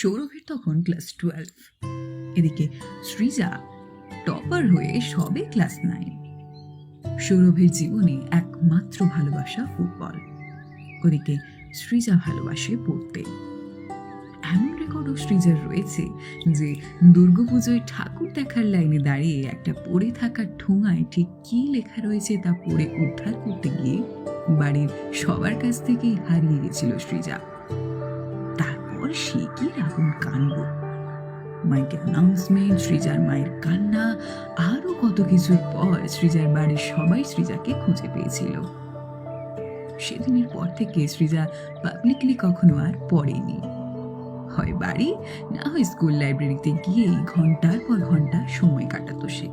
সৌরভের তখন class twelve. এদিকে সৃজা টপার হয়ে সবে ক্লাস নাইন। সৌরভের জীবনে একমাত্র ভালোবাসা ফুটবল। ওদিকে সৃজা ভালোবাসে পড়তে। এমন রেকর্ডও সৃজার রয়েছে যে দুর্গাপুজোয় ঠাকুর দেখার লাইনে দাঁড়িয়ে একটা পড়ে থাকা ঠোঙায় ঠিক কি লেখা রয়েছে তা পড়ে উদ্ধার করতে গিয়ে বাড়ির সবার কাছ থেকেই হারিয়ে গেছিল সৃজা। সে কি রাগুন কান্ড মাইকে অ্যানাউন্সমেন্ট সৃজার মায়ের কান্না, আরও কত কিছুর পর সৃজার বাড়ির সবাই সৃজাকে খুঁজে পেয়েছিল। সেদিনের পর থেকে সৃজা পাবলিকলি কখনো আর পড়েনি। হয় বাড়ি, না হয় স্কুল লাইব্রেরিতে গিয়েই ঘণ্টার পর ঘণ্টা সময় কাটাতো সে।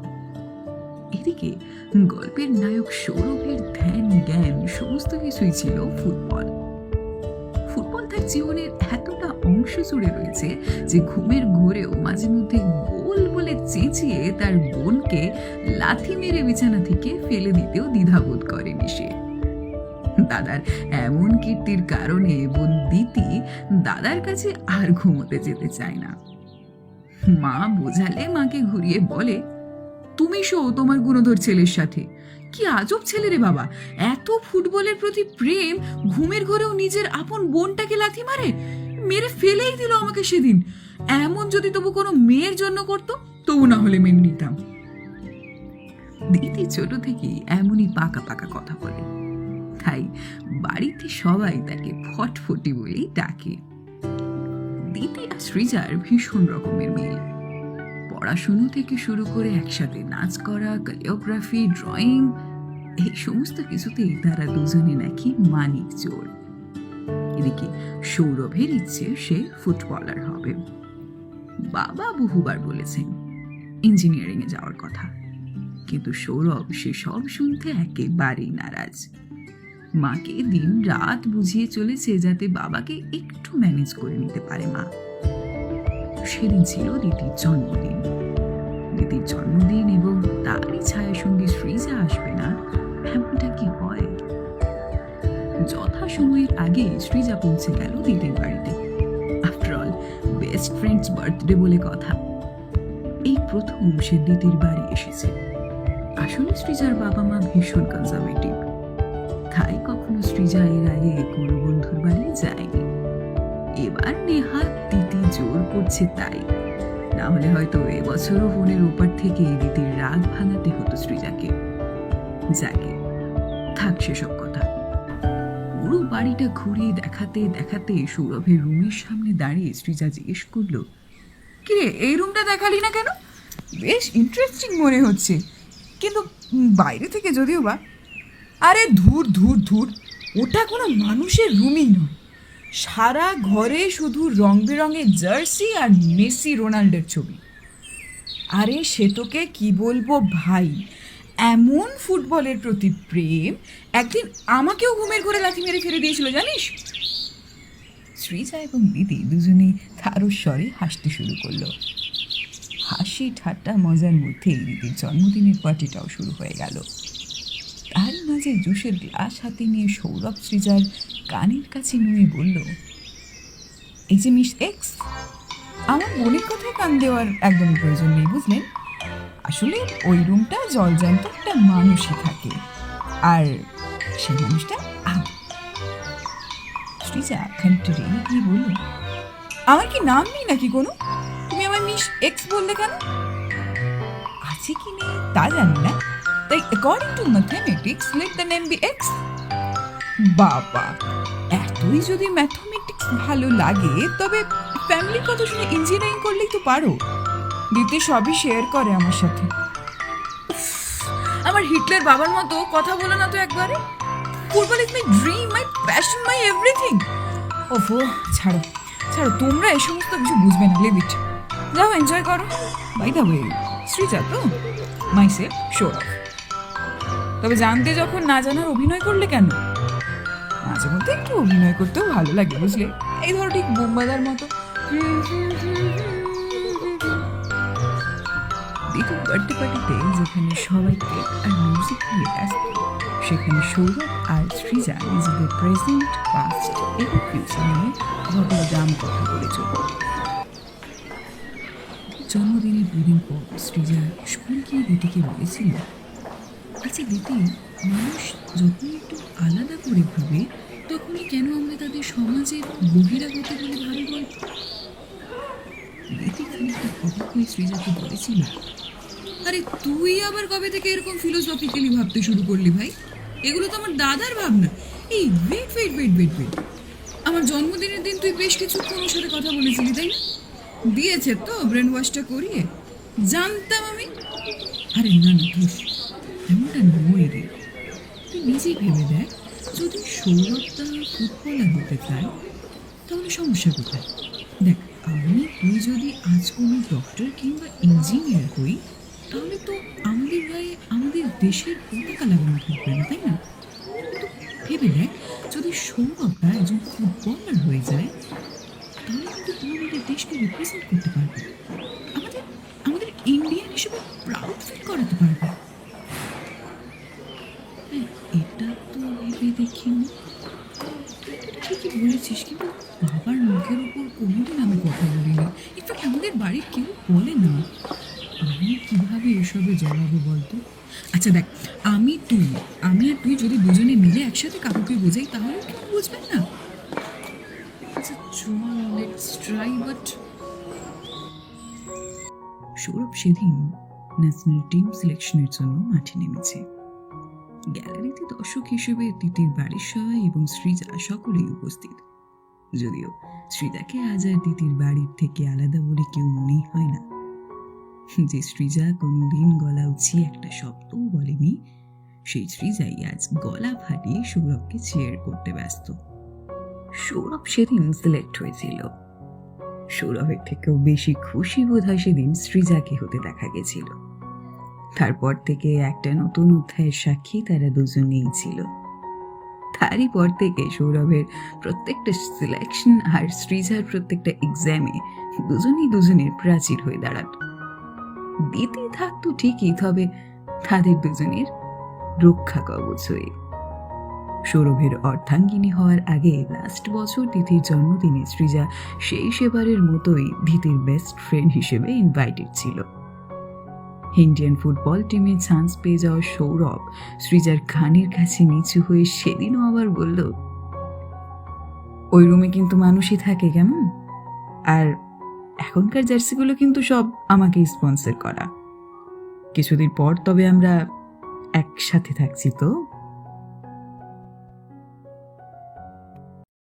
এদিকে গল্পের নায়ক সৌরভের ধ্যান, জ্ঞান, সমস্ত কিছুই ছিল ফুটবল। ফুটবল তার জীবনের এতটা অংশ জুড়ে রয়েছে যে ঘুমের ঘোরেও মাঝে মধ্যে গোল বলে চেঁচিয়ে তার বোনকে লাথি মেরে বিছানা থেকে ফেলে দিতেও দ্বিধাবোধ করেনি সে। দাদার এমন কীর্তির কারণে বোন দিতি দাদার কাছে আর ঘুমোতে যেতে চায় না। মা বোঝালে মাকে ঘুরিয়ে বলে, তুমি শো তোমার গুণধর ছেলের সাথে। কি আজব ছেলে রে বাবা। এত ফুটবলের প্রতি প্রেম, ঘুমের ঘরেও নিজের আপন বোনটাকে লাথি মারে। মেরে ফেলেই দিল আমাকে সেদিন। এমন যদি তবু কোনো মেয়ের জন্য করতো, তবু না হলে মেনে নিতাম। দিদি ছোট থেকেই এমনই পাকা পাকা কথা বলে। তাই বাড়িতে সবাই তাকে ফটফটি বলেই ডাকে। দিদি আর সৃজার ভীষণ রকমের মিল। পড়াশুনো থেকে শুরু করে একসাথে নাচ করা কোরিওগ্রাফি ড্রয়িং, এই সমস্ত কিছুতেই তারা দুজনে নাকি মানিক চোর। এদিকে সৌরভের ইচ্ছে সে ফুটবলার হবে। বাবা বহুবার বলেছেন ইঞ্জিনিয়ারিং এ যাওয়ার কথা। কিন্তু সৌরভ সে সব শুনতে একেবারেই নারাজ। মাকে দিন রাত বুঝিয়ে চলেছে যাতে বাবাকে একটু ম্যানেজ করে নিতে পারে মা। সেদিন ছিল দিদির জন্মদিন। দিদির জন্মদিন এবং তারই ছায়া সঙ্গে সৃজা আসবে না, এমনটা কি হয়? যথা সময়ের আগে সৃজা পৌঁছে গেল দিদির বাড়িতে। After all best friends birthday বলে কথা। এই প্রথম সে দিদির বাড়ি এসেছে। আসলে সৃজার বাবা মা ভীষণ কনজারভেটিভ তাই কখনো সৃজা এর আগে কোনো বন্ধুর বাড়ি যায়নি। এবার নেহাত দিদি জোর করছে তাই। না হলে হয়তো এবছরও ফোনের ওপার থেকে দিদির রাগ ভাঙাতে হতো সৃজাকে যাকে থাক সেসব কথা। পুরো বাড়িটা ঘুরিয়ে দেখাতে দেখাতে সৌরভের রুমের সামনে দাঁড়িয়ে শ্রীজা জিজ্ঞেস করল, কিরে, এই রুমটা দেখালি না কেন? বেশ ইন্টারেস্টিং মনে হচ্ছে। কিন্তু বাইরে থেকে যদিও বা, আরে ধুর ধুর ধুর, ওটা কোনো মানুষের রুমই নয়। সারা ঘরে শুধু রং বেরঙের জার্সি আর মেসি রোনাল্ডোর ছবি। আরে সে তোকে কী বলব ভাই এমন ফুটবলের প্রতি প্রেম, একদিন আমাকেও ঘুমের ঘরে লাথি মেরে ফেলে দিয়েছিল, জানিস? শ্রীজা এবং দিদি দুজনেই স্বরে হাসতে শুরু করল। হাসি ঠাট্টা মজার মধ্যেই দিদির জন্মদিনের পার্টিটাও শুরু হয়ে গেল। তার মাঝে জুসের গ্লাস হাতে নিয়ে সৌরভ সৃজার কানের কাছে নুয়ে বলল, এই যে মিস এক্স, আমার বোনের কথায় কান দেওয়ার একদম প্রয়োজন নেই, বুঝলেন? আসলে ওই রুমটা জলজান্ত একটা মানুষই থাকে। আর সেই মানুষটা আমি। সৃজা খানিকটা রেগে গিয়ে আমার কি নাম নেই নাকি কোনো? তুমি আমার মিস এক্স বললে কেন? আছে কি নেই? তা জানি না। তাই according to mathematics let the name be X বাবা, এতই যদি ম্যাথমেটিক্স ভালো লাগে, তবে ফ্যামিলির কথা শুনে ইঞ্জিনিয়ারিং করলেই তো পারো। দিদি সবই শেয়ার করে আমার সাথে। আমার হিটলার বাবার মতো কথা বলে না তো একবারে। Football is my dream my passion my everything ওফো, ছাড়ো ছাড়ো, তোমরা এই সমস্ত কিছু বুঝবে না লিভ ইট যাও এনজয় করো। বাই দা ওয়ে শ্রীজা তো? মাই সেলফ শো তবে জানতে যখন না জানার অভিনয় করলে কেন? মাঝে মধ্যে একটু অভিনয় করতেও ভালো লাগে, বুঝলে? এই ধরো ঠিক বোম্বাদার মতো। দেখো বার্থডে পার্টিতে যেখানে সবাই কেক আর মিউজিক নিয়ে ব্যস্ত, সেখানে সৌরভ আর সৃজা নিজেদের প্রেজেন্ট পাস্ট এবং ফিউচার নিয়ে ঘটনা দাম কথা বলে চলল। জন্মদিনের দুদিন পর সৃজা স্কুল গিয়ে দিদিকে বলেছিল আচ্ছা দিদি মানুষ যখন একটু আলাদা করে ভাবে, তখনই কেন আমরা তাদের সমাজের বহিরাগত বলে ভাবি বলতো দিদি খানিকটা অবাক হয়ে সৃজাকে বলেছিল আরে তুই আবার কবে থেকে এরকম ফিলোসফিক্যালি ভাবতে শুরু করলি ভাই? এগুলো তো আমার দাদার ভাবনা। এই wait wait wait wait wait আমার জন্মদিনের দিন তুই বেশ কিছুক্ষণ ওর সাথে কথা বলেছিলি, তাই না? দিয়েছে তো ব্রেন ওয়াশটা করিয়ে। জানতাম আমি। আরে না না ধুস এমনটা নয় রে। তুই নিজেই ভেবে দেখ, যদি সৌরভটা ফুটবলার হতে চায়, তাহলে সমস্যা কোথায়? দেখ, আমি, তুই যদি আজ কোনো ডক্টর কিংবা ইঞ্জিনিয়ার হই তাহলে তো আমাদের গায়ে আমাদের দেশের পতাকা লাগানো থাকবে না তাই না? ভেবে দেখ যদি সৌরভটা একজন ফুটবলার হয়ে যায় তাহলে কিন্তু তুই আমাদের দেশকে রিপ্রেজেন্ট করতে পারবে। আমাদের আমাদের ইন্ডিয়ান হিসেবে প্রাউড ফিল করাতে পারবে। হ্যাঁ, এটা তো ভেবে দেখিনি। ঠিকই বলেছিস কিন্তু বাবার মুখের উপর কোনোদিন আমি কথা বলিনি। ইনফ্যাক্ট আমাদের বাড়ির কেউ বলে জবাবো বলতো? আচ্ছা দেখ, আমি তুই, আমি আর তুই যদি দুজনে মিলে একসাথে কাকুকে বোঝাই, তাহলে বুঝবেন না। আচ্ছা সৌরভ সেদিন ন্যাশনাল টিম সিলেকশনের জন্য মাঠে নেমেছে। গ্যালারিতে দর্শক হিসেবে তিতির বাড়ির সবাই এবং সৃজা সকলেই উপস্থিত। যদিও সৃজাকে আজ আর দিদির বাড়ির থেকে আলাদা বলে কেউ মনেই হয় না। যে সৃজা কোনোদিন গলা উঁচিয়ে একটা শব্দও বলেনি, সেই সৃজাই আজ গলা ফাটিয়ে সৌরভকে চেয়ার করতে ব্যস্ত। সৌরভ সেদিন সিলেক্ট হয়েছিল। সৌরভের থেকেও বেশি খুশি বোধ হয় সেদিন সৃজাকে হতে দেখা গেছিল। তারপর থেকে একটা নতুন অধ্যায়ের সাক্ষী তারা দুজনেই ছিল। তারই পর থেকে সৌরভের প্রত্যেকটা সিলেকশন আর সৃজার প্রত্যেকটা এক্সামে দুজনেই দুজনের প্রাচীর হয়ে দাঁড়াত। দিতে থাকতো ঠিকই, তবে তাদের দুজনের রক্ষা কবচ হয়ে। সৌরভের অর্ধাঙ্গিনী হওয়ার আগে লাস্ট বছর তিথির জন্মদিনে সৃজা সেই সেবারের মতোই ধীতির বেস্ট ফ্রেন্ড হিসেবে ইনভাইটেড ছিল। ইন্ডিয়ান ফুটবল টিমে চান্স পেয়ে যাওয়া সৌরভ সৃজার খানের কাছে নিচু হয়ে সেদিনও আবার বলল, ওই রুমে কিন্তু মানুষই থাকে কেমন? আর এখনকার জার্সিগুলো কিন্তু সব আমাকেই স্পন্সর করা। কিছুদিন পর তবে আমরা একসাথে থাকছি তো।